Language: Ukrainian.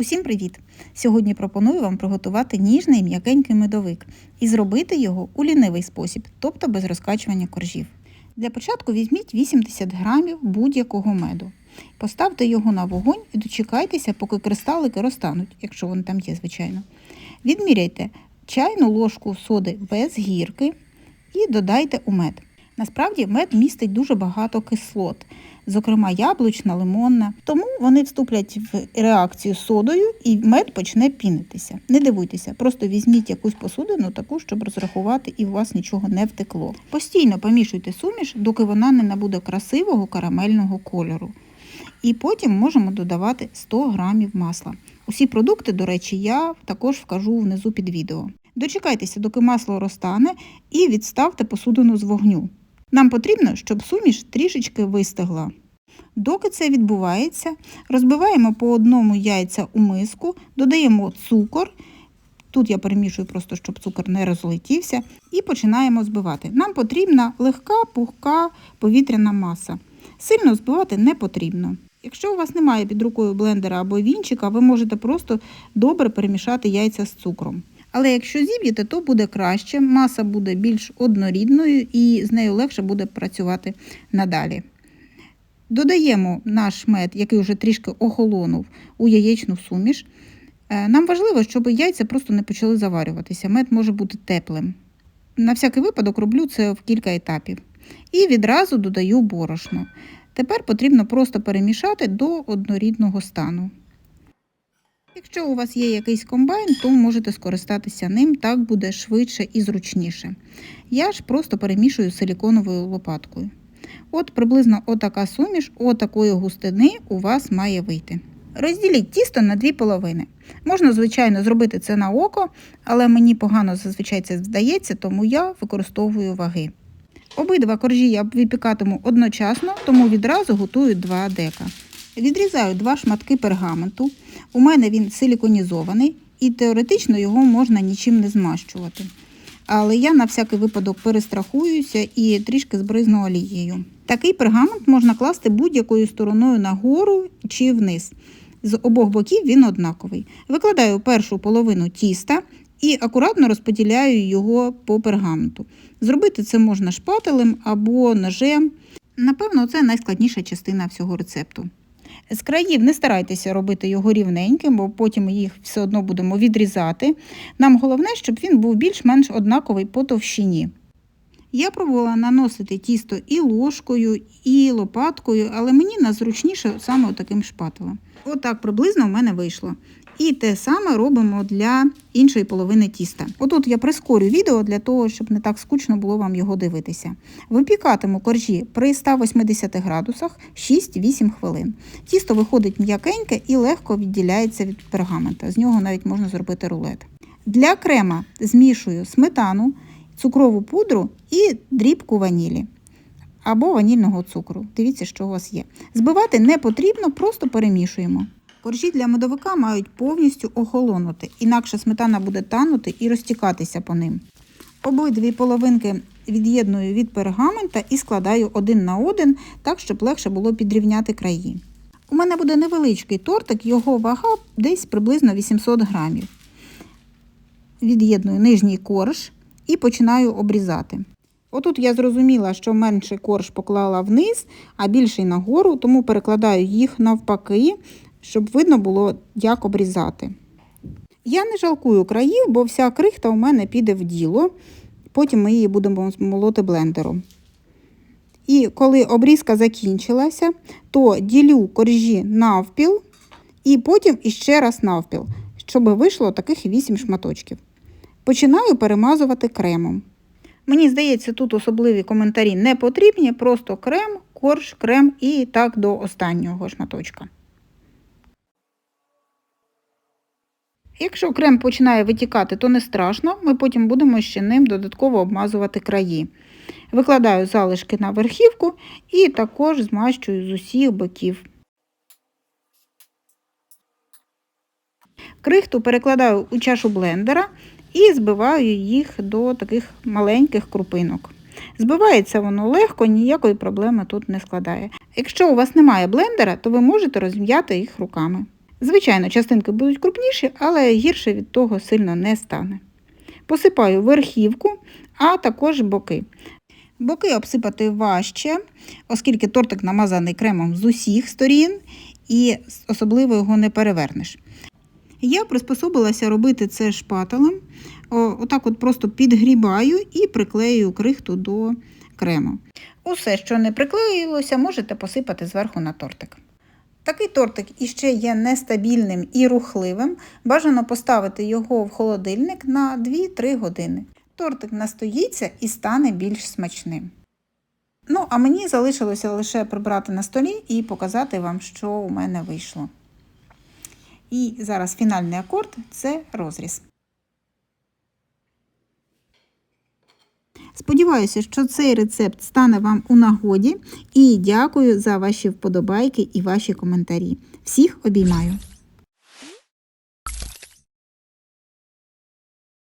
Усім привіт! Сьогодні пропоную вам приготувати ніжний м'якенький медовик і зробити його у лінивий спосіб, тобто без розкачування коржів. Для початку візьміть 80 грамів будь-якого меду. Поставте його на вогонь і дочекайтеся, поки кристалики розтануть, якщо вони там є, звичайно. Відміряйте чайну ложку соди без гірки і додайте у мед. Насправді мед містить дуже багато кислот, зокрема яблучна, лимонна. Тому вони вступлять в реакцію з содою і мед почне пінитися. Не дивуйтеся, просто візьміть якусь посудину, таку, щоб розрахувати, і у вас нічого не втекло. Постійно помішуйте суміш, доки вона не набуде красивого карамельного кольору. І потім можемо додавати 100 грамів масла. Усі продукти, до речі, я також вкажу внизу під відео. Дочекайтеся, доки масло розтане, і відставте посудину з вогню. Нам потрібно, щоб суміш трішечки вистигла. Доки це відбувається, розбиваємо по одному яйця у миску, додаємо цукор. Тут я перемішую просто, щоб цукор не розлетівся, і починаємо збивати. Нам потрібна легка, пухка повітряна маса. Сильно збивати не потрібно. Якщо у вас немає під рукою блендера або вінчика, ви можете просто добре перемішати яйця з цукром. Але якщо зіб'єте, то буде краще, маса буде більш однорідною і з нею легше буде працювати надалі. Додаємо наш мед, який вже трішки охолонув у яєчну суміш. Е, Нам важливо, щоб яйця просто не почали заварюватися. Мед може бути теплим. На всякий випадок роблю це в кілька етапів. І відразу додаю борошно. Тепер потрібно просто перемішати до однорідного стану. Якщо у вас є якийсь комбайн, то можете скористатися ним, так буде швидше і зручніше. Я ж просто перемішую силіконовою лопаткою. От приблизно отака суміш, отакої густини у вас має вийти. Розділіть тісто на дві половини. Можна, звичайно, зробити це на око, але мені погано зазвичай це здається, тому я використовую ваги. Обидва коржі я випікатиму одночасно, тому відразу готую два дека. Відрізаю два шматки пергаменту. У мене він силіконізований і теоретично його можна нічим не змащувати. Але я на всякий випадок перестрахуюся і трішки збризну олією. Такий пергамент можна класти будь-якою стороною нагору чи вниз. З обох боків він однаковий. Викладаю першу половину тіста і акуратно розподіляю його по пергаменту. Зробити це можна шпателем або ножем. Напевно, це найскладніша частина всього рецепту. З країв не старайтеся робити його рівненьким, бо потім їх все одно будемо відрізати. Нам головне, щоб він був більш-менш однаковий по товщині. Я пробувала наносити тісто і ложкою, і лопаткою, але мені назручніше саме таким шпателем. Отак приблизно в мене вийшло. І те саме робимо для іншої половини тіста. Отут я прискорю відео для того, щоб не так скучно було вам його дивитися. Випікатиму коржі при 180 градусах 6-8 хвилин. Тісто виходить м'якеньке і легко відділяється від пергамента. З нього навіть можна зробити рулет. Для крема змішую сметану, цукрову пудру і дрібку ванілі. Або ванільного цукру. Дивіться, що у вас є. Збивати не потрібно, просто перемішуємо. Коржі для медовика мають повністю охолонути, інакше сметана буде танути і розтікатися по ним. Обидві половинки від'єдную від пергамента і складаю один на один, так, щоб легше було підрівняти краї. У мене буде невеличкий тортик, його вага десь приблизно 800 грамів. Від'єдную нижній корж і починаю обрізати. Отут я зрозуміла, що менший корж поклала вниз, а більший нагору, тому перекладаю їх навпаки, щоб видно було, як обрізати. Я не жалкую країв, бо вся крихта у мене піде в діло. Потім ми її будемо молоти блендером. І коли обрізка закінчилася, то ділю коржі навпіл і потім іще раз навпіл, щоб вийшло таких 8 шматочків. Починаю перемазувати кремом. Мені здається, тут особливі коментарі не потрібні, просто крем, корж, крем і так до останнього шматочка. Якщо крем починає витікати, то не страшно, ми потім будемо ще ним додатково обмазувати краї. Викладаю залишки на верхівку і також змащую з усіх боків. Крихту перекладаю у чашу блендера і збиваю їх до таких маленьких крупинок. Збивається воно легко, ніякої проблеми тут не складає. Якщо у вас немає блендера, то ви можете розм'яти їх руками. Звичайно, частинки будуть крупніші, але гірше від того сильно не стане. Посипаю верхівку, а також боки. Боки обсипати важче, оскільки тортик намазаний кремом з усіх сторін і особливо його не перевернеш. Я приспособилася робити це шпателем. Отак от просто підгрібаю і приклею крихту до крему. Усе, що не приклеїлося, можете посипати зверху на тортик. Такий тортик іще є нестабільним і рухливим. Бажано поставити його в холодильник на 2-3 години. Тортик настоїться і стане більш смачним. Ну, а мені залишилося лише прибрати на столі і показати вам, що у мене вийшло. І зараз фінальний акорд це розріз. Сподіваюся, що цей рецепт стане вам у нагоді і дякую за ваші вподобайки і ваші коментарі. Всіх обіймаю!